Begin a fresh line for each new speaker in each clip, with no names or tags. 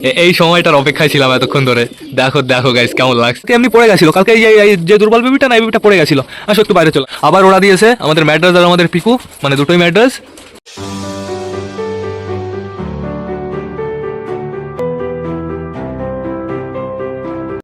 এই সময়টার অপেক্ষায় ছিলাম এতক্ষণ ধরে। দেখো দেখো গাইস কেমন লাগছে। এমনি পড়ে গেছিল? কালকে এই যে- এই যে দুর্বল বেবিটা, না, এই বেবিটা পড়ে গেছিল। আর সত্যি বাইরে চলো। আবার ওরা দিয়েছে আমাদের ম্যাড্রাস আর আমাদের পিকু মানে দুটোই ম্যাড্রাস।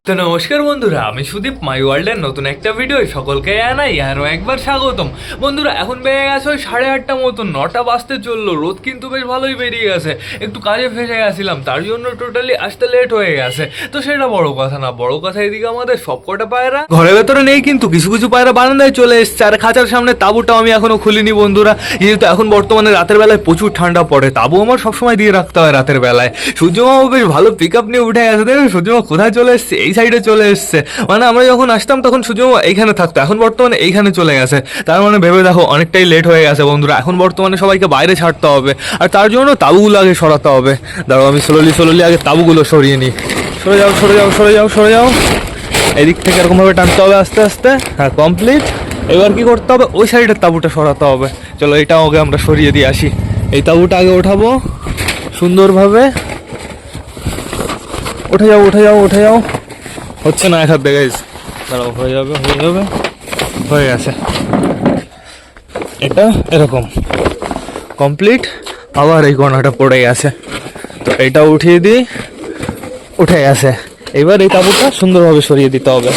তো নমস্কার বন্ধুরা, আমি সুদীপ মাই ওয়ার্ল্ডের নতুন একটা ভিডিও সকলকে জানাই আরও একবার স্বাগতম। বন্ধুরা, এখন বেড়ে গেছে ওই সাড়ে আটটা মতো, নটা বাজতে চলল, রোদ কিন্তু বেশ ভালোই বেরিয়ে গেছে। একটু কাজে ফেসে গেছিলাম, তার জন্য টোটালি আসতে লেট হয়ে গেছে। তো সেটা বড় কথা না, বড় কথা এদিকে আমাদের সবকটা পায়রা। ঘরের ভেতরে নেই কিন্তু কিছু কিছু পায়রা বারান্দায় চলে এসছে, আর খাঁচার সামনে তাঁবুটাও আমি এখনও খুলিনি বন্ধুরা। যেহেতু এখন বর্তমানে রাতের বেলায় প্রচুর ঠান্ডা পড়ে, তাবু আমার সবসময় দিয়ে রাখতে হয় রাতের বেলায়। সূর্যমাও বেশ ভালো পিক আপ নিয়ে উঠে গেছে দেখবেন সূর্যমা কোথায় চলে এসছে? এই সাইডে চলে এসছে। মানে আমরা যখন আসতাম তখন সূর্যমা এইখানে থাকতো, এখন বর্তমানে এইখানে চলে গেছে। তার মানে ভেবে দেখো, অনেকটাই লেট হয়ে গেছে বন্ধুরা। এখন বর্তমানে সবাইকে বাইরে ছাড়তে হবে। আর তার জন্য তাবুগুলো আগে সরাতে হবে। দাঁড়াও, আমি স্লোলি স্লোলি আগে তাবুগুলো সরিয়ে নিই। সরে যাও সরে যাও সরে যাও সরে যাও। এদিক থেকে এরকমভাবে টানতে হবে আস্তে আস্তে। হ্যাঁ কমপ্লিট এবার কি করতে হবে? ওই সাইডের তাঁবুটা সরাতে হবে। চলো এটাও আগে আমরা সরিয়ে দিয়ে আসি। এই তাঁবুটা আগে ওঠাবো। সুন্দরভাবে। উঠে যাও উঠে যাও উঠে যাও। হচ্ছে না এক হাত দেখে দাঁড়াও হয়ে যাবে হয়ে যাবে। হয়ে গেছে। এটা এরকম। কমপ্লিট আবার এই কোনাটা পড়ে গেছে। তো এটা উঠিয়ে দিই। উঠে গেছে। এবার এই তাবুটা সুন্দরভাবে সরিয়ে দিতে হবে।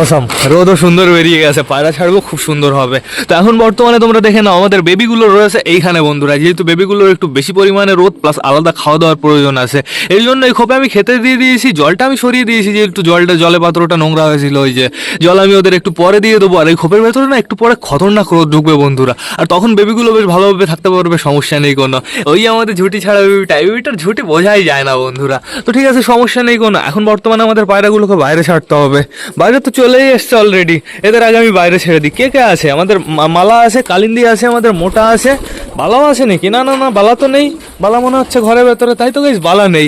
অসম রোদও সুন্দর বেরিয়ে গেছে, পায়রা ছাড়বো, খুব সুন্দর হবে। তো এখন বর্তমানে তোমরা দেখে নাও, আমাদের বেবিগুলো রয়েছে এইখানে বন্ধুরা। যেহেতু বেবিগুলোর একটু বেশি পরিমাণে রোদ প্লাস আলাদা খাওয়া দাওয়ার প্রয়োজন আছে। এই জন্য এই খোপে আমি খেতে দিয়ে দিয়েছি, জলটা আমি সরিয়ে দিয়েছি যে একটু জলটা, জলে পাত্রটা নোংরা হয়েছিল ওই যে। জল আমি ওদের একটু পরে দিয়ে দেবো। আর এই খোপের ভেতরে না একটু পরে খতরনাক রোদ ঢুকবে বন্ধুরা। আর তখন বেবিগুলো বেশ ভালোভাবে থাকতে পারবে, সমস্যা নেই কোনো। ওই আমাদের ঝুটি ছাড়া বেবিটা বেবিটার ঝুটি বোঝাই যায় না বন্ধুরা। তো ঠিক আছে, সমস্যা নেই কোনো। এখন বর্তমানে আমাদের পায়রাগুলোকে বাইরে ছাড়তে হবে। বাইরে তো চলেই এসছে অলরেডি এদের আগে আমি বাইরে ছেড়ে দিই। কে কে আছে? আমাদের মালা আছে, কালিন্দি আছে, আমাদের মোটা আছে। বালাও আছে নাকি? না না না, বালা তো নেই। বালা মনে হচ্ছে ঘরের ভেতরে। তাই তো গাইস বালা নেই।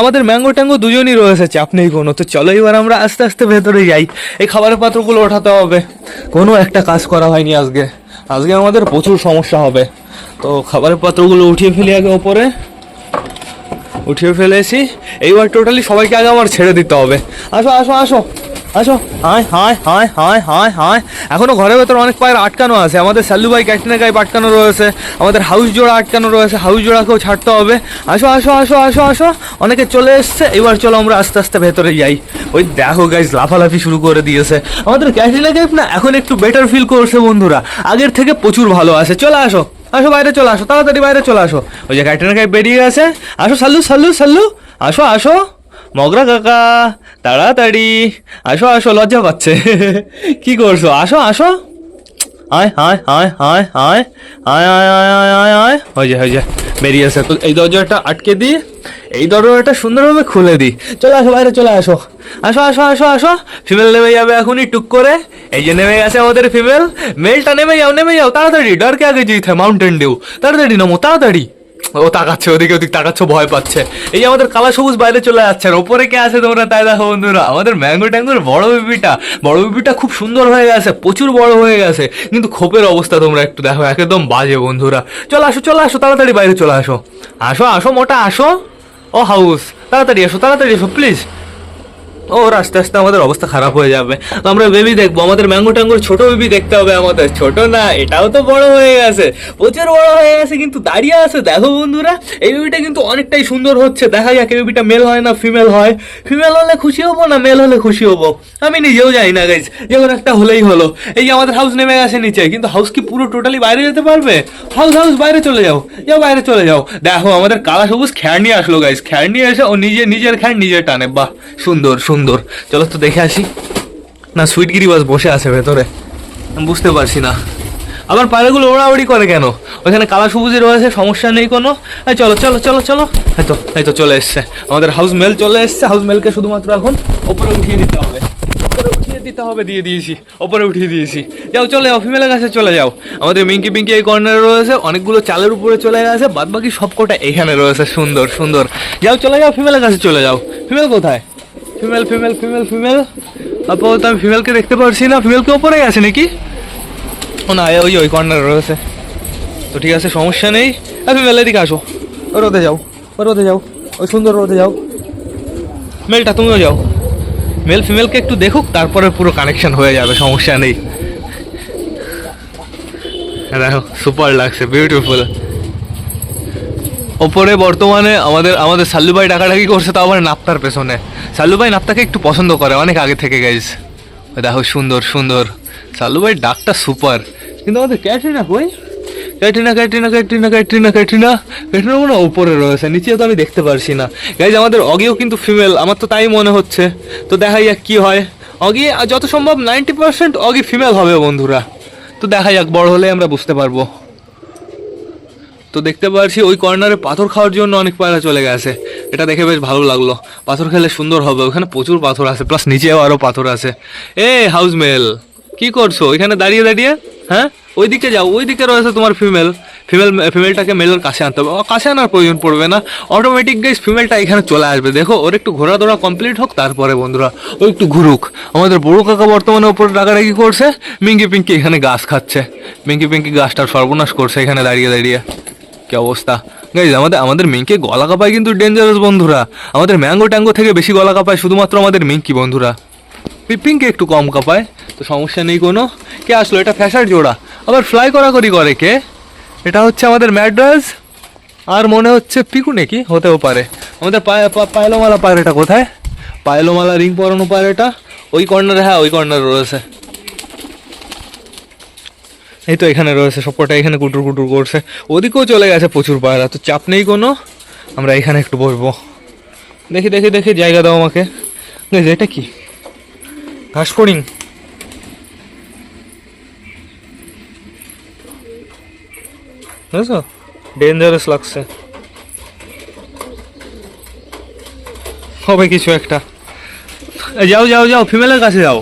আমাদের ম্যাঙ্গো ট্যাঙ্গো দুজনই রয়েছে, চাপ নেই কোনো। তো চলো এবার আমরা আস্তে আস্তে ভেতরে যাই। এই খাবারের পাত্রগুলো ওঠাতে হবে। কোনো একটা কাজ করা হয়নি আজকে। আজকে আমাদের প্রচুর সমস্যা হবে। তো খাবারের পাত্রগুলো উঠিয়ে ফেলি আগে ওপরে। উঠিয়ে ফেলেছি। এইবার টোটালি সবাইকে আগে আমার ছেড়ে দিতে হবে। আসো আসো আসো। আসো, হায় হায় হায় হায় হায় হায়। এখনও ঘরের ভেতর অনেক পায়ের আটকানো আছে। আমাদের সাল্লুবাই ক্যাটিনের গায়ে আটকানো রয়েছে। আমাদের হাউস জোড়া আটকানো রয়েছে। হাউস জোড়াকেও ছাড়তে হবে। আসো আসো আসো আসো আসো। অনেকে চলে এসছে। এবার চলো আমরা আস্তে আস্তে ভেতরে যাই। ওই দেখো গাইজ লাফালাফি শুরু করে দিয়েছে। আমাদের ক্যাটিনা গাইপ না এখন একটু বেটার ফিল করছে বন্ধুরা। আগের থেকে প্রচুর ভালো আছে। চলে আসো। আসো, বাইরে চলে আসো। তাড়াতাড়ি বাইরে চলে আসো। ওই যে ক্যাটিনা গাইপ বেরিয়ে গেছে। আসো সাল্লু সাল্লু সাল্লু আসো আসো। মগরা কাকা। তাড়াতাড়ি আসো আসো লজ্জা পাচ্ছে কি করছ আসো আসো আয় হায় হায় হায় হায় আয় আয় আয় আয় আয় আয় হয়ে যায় হয়ে যায় বেরিয়েছে তো এই দরজাটা আটকে দিই এই দরজাটা সুন্দরভাবে খুলে দিই চলে আসো বাইরে চলে আসো আসো আসো আসো আসো ফিমেল নেমে যাবে এখনই টুক করে এই যে নেমে গেছে আমাদের ফিমেল মেলটা নেমে যাও নেমে যাও তাড়াতাড়ি ডরকে আগে জিতে মাউন্টেন ডিউ তাড়াতাড়ি নামো তাড়াতাড়ি ও তাকাচ্ছে, ওদিকে ওদিক তাকাচ্ছ ভয় পাচ্ছে। এই আমাদের কালা সবুজ বাইরে চলে যাচ্ছে ওপরে কে আছে তোমরা? তাই দেখো বন্ধুরা, আমাদের ম্যাঙ্গো ট্যাঙ্গোর বড় বিপিটা বড় বিপিটা খুব সুন্দর হয়ে গেছে, প্রচুর বড় হয়ে গেছে। কিন্তু খোপের অবস্থা তোমরা একটু দেখো, একদম বাজে বন্ধুরা। চলে আসো চলে আসো, তাড়াতাড়ি বাইরে চলে আসো। আসো আসো, মোটা, আসো। ও হাউস, তাড়াতাড়ি এসো তাড়াতাড়ি এসো প্লিজ। ওর আস্তে আস্তে আমাদের অবস্থা খারাপ হয়ে যাবে। তো আমরা বেবি দেখব, আমাদের ম্যাঙ্গো ট্যাঙ্গোর ছোট বেবি দেখতে হবে আমাদের। ছোট না, এটাও তো বড় হয়ে গেছে। প্রচুর বড় হয়ে গেছে, কিন্তু দাঁড়িয়ে আছে। দেখো বন্ধুরা, এই বেবিটা কিন্তু অনেকটাই সুন্দর হচ্ছে। দেখা যাক এই বেবিটা মেল হয় না ফিমেল হয়। ফিমেল হলে খুশি হব না মেল হলে খুশি হব? আমি নিজেও জানি না গাইজ যেমন একটা হলেই হলো। এই যে আমাদের হাউস নেমে গেছে নিচে, কিন্তু হাউস কি পুরো টোটালি বাইরে যেতে পারবে? হাউস হাউস বাইরে চলে যাও। যাও, বাইরে চলে যাও। দেখো আমাদের কালা সবুজ খ্যার নিয়ে আসলো গাইজ খ্যার নিয়ে এসে ও নিজে, নিজের খ্যার নিজে টানে। বাহ, সুন্দর সুন্দর। চলো তো দেখে আসি। না, সুইটগিরি বাস বসে আছে ভেতরে। বুঝতে পারছি না। আবার পায়রাগুলো ওড়াওড়ি করে কেন? ওখানে কালা সবুজের রয়েছে, সমস্যা নেই কোনো। চলো চলো চলো চলো। এই তো এই তো চলে এসছে। আমাদের হাউস মেল চলে এসছে। হাউস মেলকে শুধুমাত্র এখন ওপরে উঠিয়ে দিতে হবে। ওপরে উঠিয়ে দিতে হবে, দিয়ে দিয়েছি। ওপরে উঠিয়ে দিয়েছি। যাও, চলে যাও ফিমেলের কাছে চলে যাও। আমাদের মিঙ্কি পিঙ্কি এই কর্নারে রয়েছে। অনেকগুলো চালের উপরে চলে গেছে। বাদ বাকি সব কটা এখানে রয়েছে। সুন্দর সুন্দর। যাও, চলে যাও ফিমেলের কাছে চলে যাও। ফিমেল কোথায়? ফিমেল ফিমেল ফিমেল ফিমেল আপাতত আমি ফিমেলকে দেখতে পারছি না ফিমেলকে ওপরে আছে নাকি ও না ওই ওই কর্নার রয়েছে তো ঠিক আছে, সমস্যা নেই। ফিমেল এদিকে আসো ওই রোদে যাও ওই রোদে যাও ওই সুন্দর রোদে যাও মেলটা তুমিও যাও মেল ফিমেলকে একটু দেখুক, তারপরে পুরো কানেকশন হয়ে যাবে, সমস্যা নেই। দেখো সুপার লাগছে বিউটিফুল ওপরে বর্তমানে আমাদের আমাদের সাল্লু ভাই ডাকাডাকি করছে তো আবার নাপ্তার পেছনে। সাল্লু ভাই নাপ্তাকে একটু পছন্দ করে, অনেক আগে থেকে গাইজ দেখো, সুন্দর সুন্দর। সাল্লু ভাই ডাকটা সুপার। কিন্তু আমাদের ক্যাটরিনা কই? ক্যাটরিনা ক্যাটরিনা ক্যাটরিনা ক্যাটরিনা ক্যাটরিনা। ক্যাটরিনা মনে উপরে রয়েছে নিচে তো আমি দেখতে পারছি না। গাইজ আমাদের অগিও কিন্তু ফিমেল আমার তো তাই মনে হচ্ছে। তো দেখা যাক কি হয়। অগি, যত সম্ভব নাইনটি পার্সেন্ট অগি ফিমেল হবে, বন্ধুরা। তো দেখা যাক, বড় হলে আমরা বুঝতে পারব। তো দেখতে পাচ্ছি ওই কর্নারে পাথর খাওয়ার জন্য অনেক পায়রা চলে গেছে। এটা দেখে বেশ ভালো লাগল। পাথর খেলে সুন্দর হবে, ওখানে প্রচুর পাথর আছে প্লাস নিচেও আরও পাথর আছে। এ হাউস মেল কি করছ? ওইখানে দাঁড়িয়ে দাঁড়িয়ে? হ্যাঁ? ওই দিকে যাও, ওই দিকে রয়েছে তোমার ফিমেল ফিমেল ফিমেলটাকে মেলের কাছে আনতে হবে। কাছে আনার প্রয়োজন পড়বে না। অটোমেটিক গাইজ ফিমেলটা এখানে চলে আসবে। দেখো, ওর একটু ঘোরা দৌড়া কমপ্লিট হোক, তারপরে বন্ধুরা, ও একটু ঘুরুক। আমাদের বড় কাকা বর্তমানে ওপরে ডাকাডাকি করছে। মিঙ্কি পিঙ্কি এখানে গাছ খাচ্ছে। মিঙ্কি পিঙ্কি গাছটার সর্বনাশ করছে এখানে দাঁড়িয়ে দাঁড়িয়ে। কি অবস্থা? গাইজ আমাদের আমাদের মিঙ্কে গলা কাপায় কিন্তু ডেঞ্জারাস বন্ধুরা। আমাদের ম্যাঙ্গো ট্যাঙ্গো থেকে বেশি গলা কাপায় শুধুমাত্র আমাদের মিঙ্কি বন্ধুরা। পি- পিঙ্কে একটু কম কাপায়, তো সমস্যা নেই কোনো। কে আসলো? এটা ফ্যাশার জোড়া। আবার ফ্লাই করাকরি করে কে? এটা হচ্ছে আমাদের ম্যাড্রাস আর মনে হচ্ছে পিকু নাকি? হতেও পারে। আমাদের পায়েলোমালা পায়রাটা কোথায়? পায়েলোমালা রিং পরানো পায়রাটা? ওই কর্নারে হ্যাঁ ওই কর্নারে রয়েছে। এই তো এখানে রয়েছে, সবকটা এখানে কুটুর কুটুর করছে। ওদিকেও চলে গেছে প্রচুর পায়রা, তো চাপ নেই কোনো। আমরা এখানে একটু বসবো। দেখি দেখি দেখি, জায়গা দাও আমাকে। এটা কি? ঘাস বুঝছ? ডেঞ্জারাস লাগছে। হবে কিছু একটা। যাও যাও যাও ফিমেলের কাছে যাও।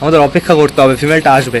আমাদের অপেক্ষা করতে হবে ফিমেলটা আসবে।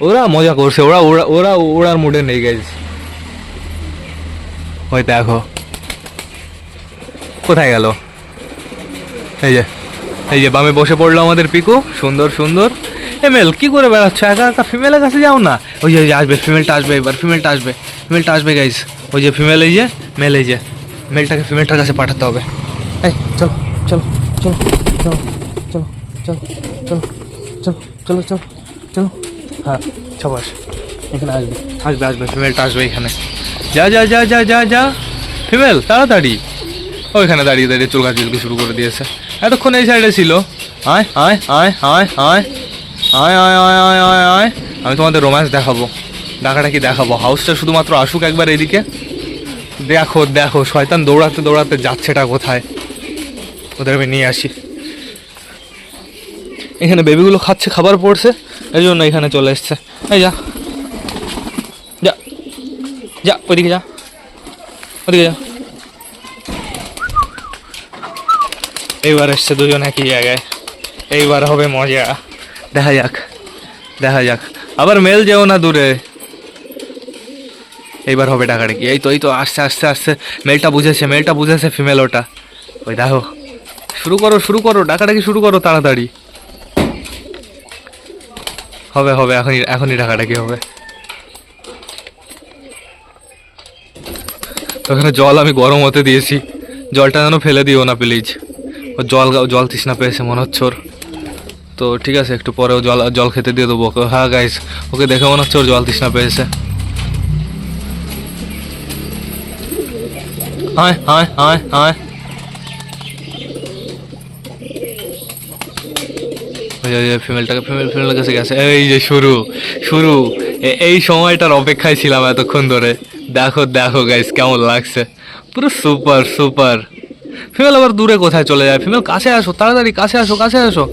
ওরা মজা করছে ওরা ওরা ওরা ওড়ার মুডে নেই গাইজ ওই দেখো কোথায় গেল এই যে এই যে বামে বসে পড়ল আমাদের পিকু সুন্দর সুন্দর ফিমেল কি করে বেড়াচ্ছ একা একা ফিমেলের কাছে যাও না ওই যে আসবে ফিমেলটা আসবে এবার ফিমেলটা আসবে ফিমেলটা আসবে গাইজ ওই যে ফিমেল এই যে মেল এই যে মেলটাকে ফিমেলটার কাছে পাঠাতে হবে এই চলো চলো চলো চলো চলো চলো চলো চলো চলো চলো হ্যাঁ সবাস এখানে আসবে। আসবে আসবে ফিমেলটা আসবে এখানে। যা যা যা যা যা যা। ফিমেল তাড়াতাড়ি। ওইখানে দাঁড়িয়ে দাঁড়িয়ে চুল চুলকে শুরু করে দিয়েছে। এতক্ষণ এই সাইডে ছিল। আয় আয় আয় আয় আয়। আয় আয় আয় আয় আয় আয় আমি তোমাদের রোম্যান্স দেখাবো। ডাকাটা কি দেখাবো? হাউসটা শুধুমাত্র আসুক একবার এদিকে। দেখো দেখো, শয়তান দৌড়াতে দৌড়াতে যাচ্ছেটা কোথায়? ওদের আমি নিয়ে আসি। এখানে বেবিগুলো খাচ্ছে, খাবার পড়ছে, এই জন্য এখানে চলে এসছে। এই যা। যা। যা, ওইদিকে যা। ওদিকে যা। এইবার এসছে দুজন একই জায়গায়। এইবার হবে মজা। দেখা যাক। দেখা যাক। আবার মেল যেও না দূরে। এইবার হবে টাকাটা কি এই তো এই তো, আসছে আসছে আসছে। মেলটা বুঝেছে মেলটা বুঝেছে ফিমেল ওটা। ওই দেখো। শুরু করো শুরু করো। ডাকাডাকি শুরু করো তাড়াতাড়ি। হবে হবে, এখনই এখনই ডাকাডাকি হবে? ওখানে জল আমি গরম হতে দিয়েছি। জলটা যেন ফেলে দিও না, প্লিজ। জল জল তৃষ্ণা পেয়েছে, মনে হচ্ছে ওর। তো ঠিক আছে, একটু পরে জল জল খেতে দিয়ে দেবো ওকে। হ্যাঁ গাইস ওকে দেখে মনে হচ্ছে ওর জল তৃষ্ণা পেয়েছে। আয় আয় আয় আয় ওই যে- ওই যে ফিমেলটাকে ফিমেল ফিমেলের কাছে গেছে। এই যে শুরু শুরু। এই সময়টার অপেক্ষায় ছিলাম এতক্ষণ ধরে। দেখো দেখো গাইস কেমন লাগছে। পুরো সুপার সুপার ফিমেল আবার দূরে কোথায় চলে যায়? ফিমেল কাছে আসো, তাড়াতাড়ি কাছে আসো কাছে আসো।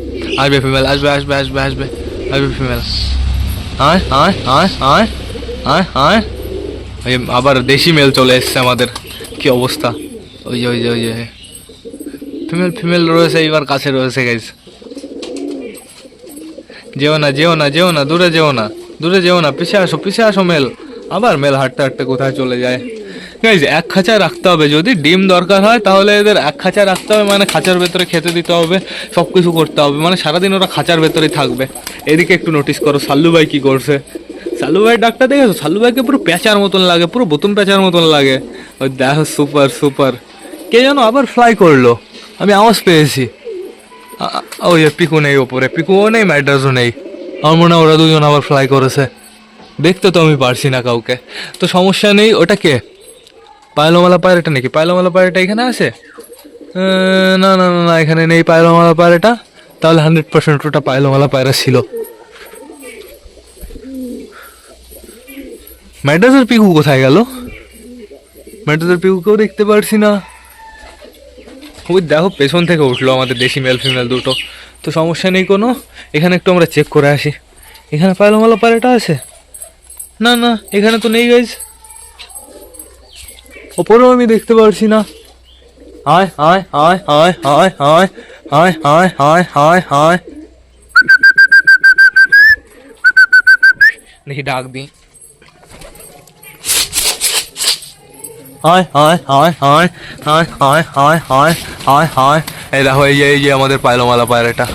আসবে ফিমেল আসবে আসবে আসবে আসবে। আসবে ফিমেল আয় আবার দেশি মেল চলে এসছে আমাদের। কি অবস্থা? ওই যে ওই যে ওই যে। ফিমেল ফিমেল রয়েছে, এইবার কাছে রয়েছে গাইজ যেও না যেও না যেও না, দূরে যেও না, দূরে যেও না, পিছে আসো পিছে আসো মেল। আবার মেল হাঁটতে হাঁটতে কোথায় চলে যায়? গাইজ এক খাঁচা রাখতে হবে, যদি ডিম দরকার হয় তাহলে এদের এক খাঁচা রাখতে হবে মানে খাঁচার ভেতরে খেতে দিতে হবে সব কিছু করতে হবে মানে সারাদিন ওরা খাঁচার ভেতরেই থাকবে। এদিকে একটু নোটিস করো, সাল্লু ভাই কি করছে? সাল্লু ভাই ডাক্তার দেখেছ? সাল্লু ভাইকে পুরো প্যাঁচার মতন লাগে, পুরো বোতন প্যাঁচার মতন লাগে। ওই দেখো সুপার সুপার কে যেন আবার ফ্লাই করল। আমি আওয়াজ পেয়েছি। ওই পিকু নেই ওপরে পিকুও নেই ম্যাড্রাসও নেই। আমার মনে হয় ওরা দুজন আবার ফ্লাই করেছে। দেখতে তো আমি পারছি না কাউকে। তো সমস্যা নেই, ওটা কে? পায়লোমালা পায়রাটা নাকি? পায়লোমালা পায়রাটা এখানে আছে? না না না না, এখানে নেই পায়লোমালা পায়রাটা। তাহলে হান্ড্রেড পার্সেন্ট ওটা পায়লোমালা পায়রা ছিল। ম্যাড্রাসের পিকু কোথায় গেল? ম্যাড্রাসের পিকুকেও দেখতে পারছি না। ওই দেখো পেছন থেকে উঠল আমাদের দেশি মেল ফিমেল দুটো তো সমস্যা নেই কোনো এখানে একটু আমরা চেক করে আসি এখানে পায়লোমালা পায়রাটা আছে না না এখানে তো নেই গাইজ ওপরেও আমি দেখতে পারছি না হায় হায় হায় হায় হায় হায় হায় হায় হায় হায় হায় দেখি ডাক দিই হায় হায় হায় হায় হায় হায় হায় হায় হায় হায় যে আমাদের পায়লোমালা পায়রাটা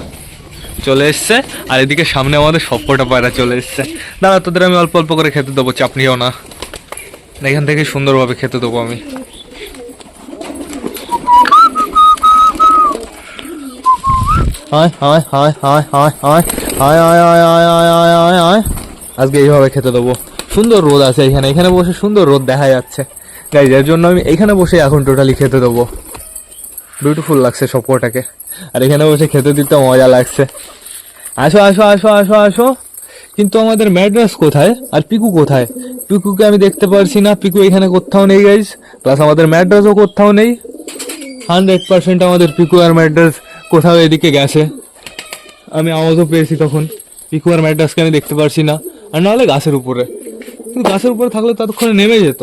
চলে এসছে আর এদিকে সামনে আমাদের সবকটা পায়রা চলে এসছে দাদা তোদের আমি অল্প অল্প করে খেতে দেবো চাপ নিও না এখান থেকে সুন্দরভাবে খেতে দেবো আমি হায় হায় হায় হায় হায় হায় হায় হায় হায় হায় হায় হায় হায় হায় আজকে এইভাবে খেতে দেবো সুন্দর রোদ আছে এখানে এখানে বসে সুন্দর রোদ দেখা যাচ্ছে গাইজ এর জন্য আমি এখানে বসে এখন টোটালি খেতে দেবো। বিউটিফুল লাগছে সব সবকটাকে আর এখানে বসে খেতে দিতে মজা লাগছে। আসো আসো আসো আসো আসো। কিন্তু আমাদের ম্যাড্রাস কোথায়? আর পিকু কোথায়? পিকুকে আমি দেখতে পারছি না। পিকু এখানে কোথাও নেই গাইজ প্লাস আমাদের ম্যাড্রাসও কোথাও নেই। হান্ড্রেড পার্সেন্ট আমাদের পিকু আর ম্যাড্রাস কোথাও এদিকে গেছে। আমি আওয়াজও পেয়েছি তখন। পিকু আর ম্যাড্রাসকে আমি দেখতে পারছি না। আর নাহলে গাছের উপরে। গাছের উপরে থাকলে ততক্ষণে নেমে যেত।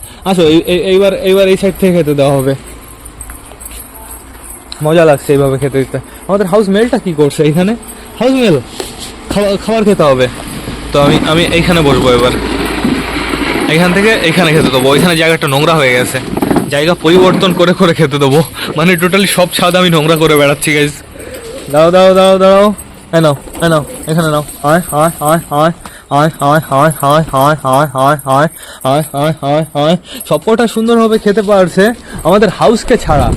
আসো, এই- এই- এইবার এইবার এই সাইড থেকে খেতে দেওয়া হবে। মজা লাগছে এইভাবে খেতে দিতে। আমাদের হাউস মেলটা কি করছে এখানে? হাউস মেল খাবার খেতে হবে। তো আমি আমি এইখানে বসবো এবার। এখান থেকে এখানে খেতে দেবো। ওইখানে জায়গাটা নোংরা হয়ে গেছে। জায়গা পরিবর্তন করে করে খেতে দেবো। মানে টোটালি সব ছাদ আমি নোংরা করে বেড়াচ্ছি গাইজ দাও দাও দাও দাও এই নাও এ নাও, এখানে নাও। হায় হায় হায় হায় হায় হায় হায় হায় হায় হায় হায় হায় হায় হায় হায় সবকটা সুন্দরভাবে খেতে পারছে আমাদের হাউসকে ছাড়া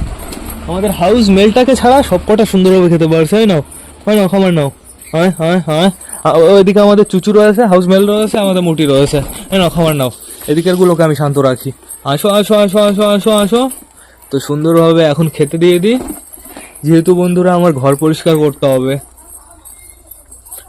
আমাদের হাউস মেলটাকে ছাড়া সবকটা সুন্দরভাবে খেতে পারছে এই নাও হয় নাও খাবার নাও হয় হয় হয় ওইদিকে আমাদের চুচু রয়েছে হাউস মেল রয়েছে আমাদের মুটি রয়েছে এই নাও খাবার নাও এদিকের গুলোকে আমি শান্ত রাখি আসো আসো আসো আসো আসো আসো তো সুন্দরভাবে এখন খেতে দিয়ে দিই যেহেতু বন্ধুরা আমার ঘর পরিষ্কার করতে হবে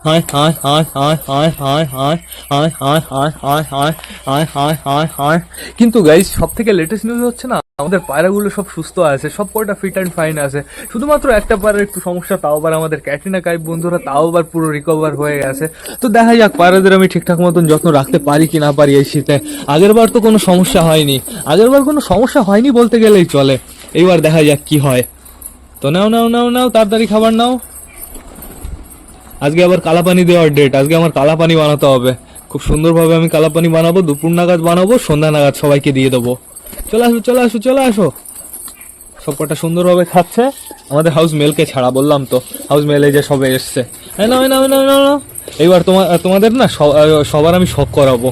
হায় হায় হায় হায় হায় হায় হায় হায় হায় হায় হায় হায় হায় হায় হায় হায় কিন্তু গাইজ সব থেকে লেটেস্ট নিউজ হচ্ছে না আমাদের পায়রাগুলো সব সুস্থ আছে সব কয়টা ফিট অ্যান্ড ফাইন আছে শুধুমাত্র একটা পায়রার একটু সমস্যা তাও আবার আমাদের ক্যাটরিনা কাইপ বন্ধুরা তাও আবার পুরো রিকভার হয়ে গেছে তো দেখা যাক পায়রাদের আমি ঠিকঠাক মতন যত্ন রাখতে পারি কি না পারি এই শীতে আগের বার তো কোনো সমস্যা হয়নি আগের বার কোনো সমস্যা হয়নি বলতে গেলেই চলে এইবার দেখা যাক কি হয় তো নাও নাও নাও নাও তাড়াতাড়ি খাবার নাও আজকে আবার কালাপানি দেওয়ার ডেট আজকে আমার কালাপানি বানাতে হবে। খুব সুন্দরভাবে আমি কালাপানি বানাবো দুপুর নাগাদ বানাবো সন্ধ্যা নাগাদ সবাইকে দিয়ে দেবো। চলে আসো চলে আসো চলে আসো। সবকটা সুন্দরভাবে খাচ্ছে। আমাদের হাউস মেলকে ছাড়া বললাম তো। হাউস মেলে যে সবে এসছে। এই নাও এই নাও, এইবার তোমার তোমাদের না সবার আমি শখ করাবো।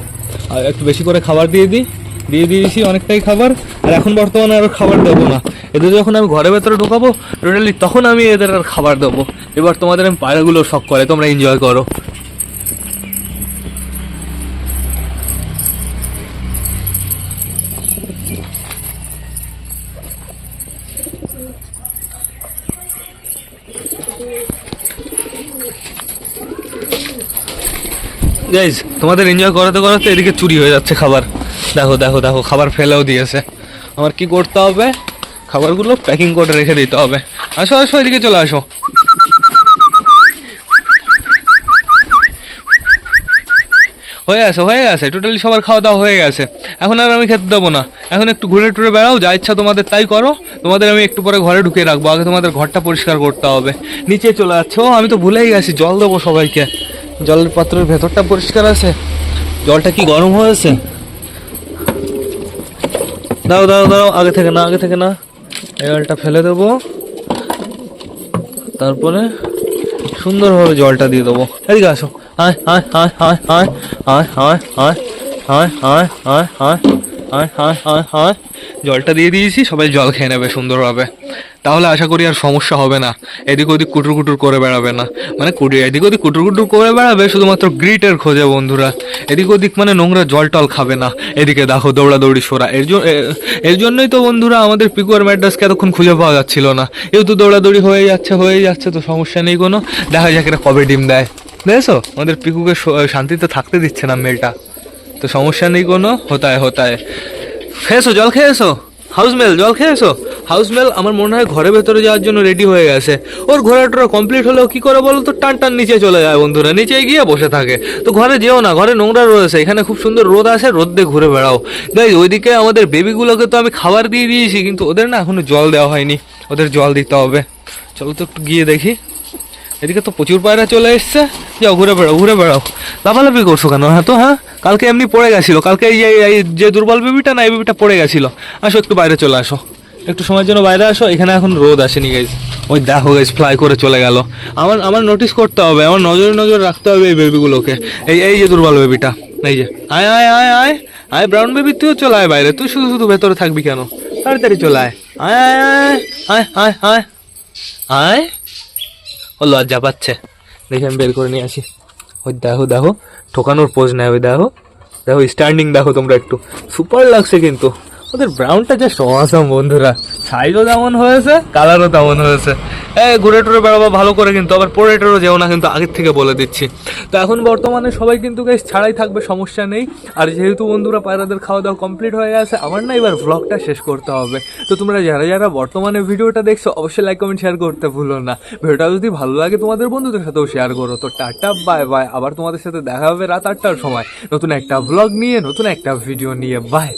একটু বেশি করে খাবার দিয়ে দিই। দিয়ে দিয়েছি অনেকটাই খাবার। আর এখন বর্তমানে আর খাবার দেবো না। এদের যখন আমি ঘরের ভেতরে ঢোকাবো টোটালি তখন আমি এদের আর খাবার দেবো। এবার তোমাদের আমি পায়রাগুলো শখ করে, তোমরা এনজয় করো। তোমাদের এনজয় করাতে করাতে এদিকে চুরি হয়ে যাচ্ছে খাবার। দেখো দেখো দেখো, খাবার ফেলেও দিয়েছে। আমার কি করতে হবে? খাবারগুলো প্যাকিং করে রেখে দিতে হবে। আসো আসো, এদিকে চলে আসো। হয়ে গেছে হয়ে গেছে। টোটালি সবার খাওয়া দাওয়া হয়ে গেছে। এখন আর আমি খেতে দেবো না। এখন একটু ঘুরে টুরে বেড়াও, যা ইচ্ছা তোমাদের তাই করো। তোমাদের আমি একটু পরে ঘরে ঢুকিয়ে রাখব। আগে তোমাদের ঘরটা পরিষ্কার করতে হবে। নিচে চলে যাচ্ছে। ও, আমি তো ভুলেই গেছি। জল দেবো সবাইকে। জলের পাত্রের ভেতরটা পরিষ্কার আছে। জলটা কি গরম হয়েছে? দাও দাও দাও। আগে থেকে না, আগে থেকে না। এই জলটা ফেলে দেবো তারপরে সুন্দরভাবে জলটা দিয়ে দেবো এদিকে আসো জলটা দিয়ে দিয়েছি সবাই জল খেয়ে নেবে সুন্দরভাবে তাহলে আশা করি আর সমস্যা হবে না। এদিক ওদিক কুটুর কুটুর করে বেড়াবে না। মানে কুটি এদিক ওদিক কুটুর কুটুর করে বেড়াবে, শুধুমাত্র গ্রিটের খোঁজে বন্ধুরা। এদিক ওদিক মানে নোংরা জল টল খাবে না। এদিকে দেখো দৌড়াদৌড়ি সোরা। এর জন্য এর জন্যই তো বন্ধুরা আমাদের পিকুয়ার ম্যাড্রাসকে এতক্ষণ খুঁজে পাওয়া যাচ্ছিল না। যেহেতু দৌড়াদৌড়ি হয়ে যাচ্ছে হয়ে যাচ্ছে, তো সমস্যা নেই কোনো। দেখা যাক এরা কবে ডিম দেয়। দেখেছ? আমাদের পিকুকে শান্তিতে থাকতে দিচ্ছে না মেলটা। তো সমস্যা নেই কোনো, হতায় হতায়। খেয়েছো? জল খেয়েছো? হাউস মেল, জল খেয়েছো? হাউস মেল আমার মনে হয় ঘরের ভেতরে যাওয়ার জন্য রেডি হয়ে গেছে। ওর ঘোরাটোরা কমপ্লিট হলেও কি করে বলো তো টান টান নিচে চলে যায় বন্ধুরা, নিচে গিয়ে বসে থাকে। তো ঘরে যেও না, ঘরে নোংরা রয়েছে, এখানে খুব সুন্দর রোদ আছে রোদ দিয়ে ঘুরে বেড়াও। গাই ওইদিকে আমাদের বেবিগুলোকে তো আমি খাবার দিয়ে দিয়েছি, কিন্তু ওদের না এখনও জল দেওয়া হয়নি। ওদের জল দিতে হবে। চলো তো একটু গিয়ে দেখি। এদিকে তো প্রচুর পায়রা চলে এসছে। যাও, ঘুরে বেড়াও ঘুরে বেড়াও। লাফালাফি করছ কেন? হ্যাঁ তো হ্যাঁ? কালকে এমনি পড়ে গেছিল। কালকে এই যে দুর্বল বেবিটা না, এই বেবিটা পড়ে গেছিল। আসো, একটু বাইরে চলে আসো। একটু সময়ের জন্য বাইরে আসো, এখানে এখন রোদ আসেনি গাইজ ওই দেখো গাইজ ফ্লাই করে চলে গেল। আমার আমার নোটিস করতে হবে, আমার নজরে নজর রাখতে হবে এই বেবিগুলোকে এই এই যে দুর্বল বেবিটা এই যে। আয় আয় আয় আয় আয় ব্রাউন বেবি তুইও চলে আয় বাইরে, তুই শুধু শুধু ভেতরে থাকবি কেন? তাড়াতাড়ি চলে আয়। আয় আয় আয় আয় আয় আয় ও লজ্জা পাচ্ছে। দেখি আমি বের করে নিয়ে আসি। ওই দেখো দেখো, ঠোকানোর পোজ নেয়, ওই দেখো। দেখো স্ট্যান্ডিং দেখো তোমরা একটু। সুপার লাগছে কিন্তু। ওদের ব্রাউনটা জাস্ট অসাম বন্ধুরা। সাইজও তেমন হয়েছে কালারও তেমন হয়েছে। এ ঘুরে টুরে বেড়াবো ভালো করে কিন্তু, আবার পরে টরে যেও না কিন্তু, আগের থেকে বলে দিচ্ছি। তো এখন বর্তমানে সবাই কিন্তু গাইস ছাড়াই থাকবে, সমস্যা নেই। আর যেহেতু বন্ধুরা পায়রাদের খাওয়া দাওয়া কমপ্লিট হয়ে গেছে, আমার না এবার ভ্লগটা শেষ করতে হবে। তো তোমরা যারা যারা বর্তমানে ভিডিওটা দেখছ, অবশ্যই লাইক কমেন্ট শেয়ার করতে ভুলো না। ভিডিওটা যদি ভালো লাগে তোমাদের বন্ধুদের সাথেও শেয়ার করো। তো টাটা বাই বাই আবার তোমাদের সাথে দেখা হবে রাত আটটার সময়। নতুন একটা ভ্লগ নিয়ে, নতুন একটা ভিডিও নিয়ে। বাই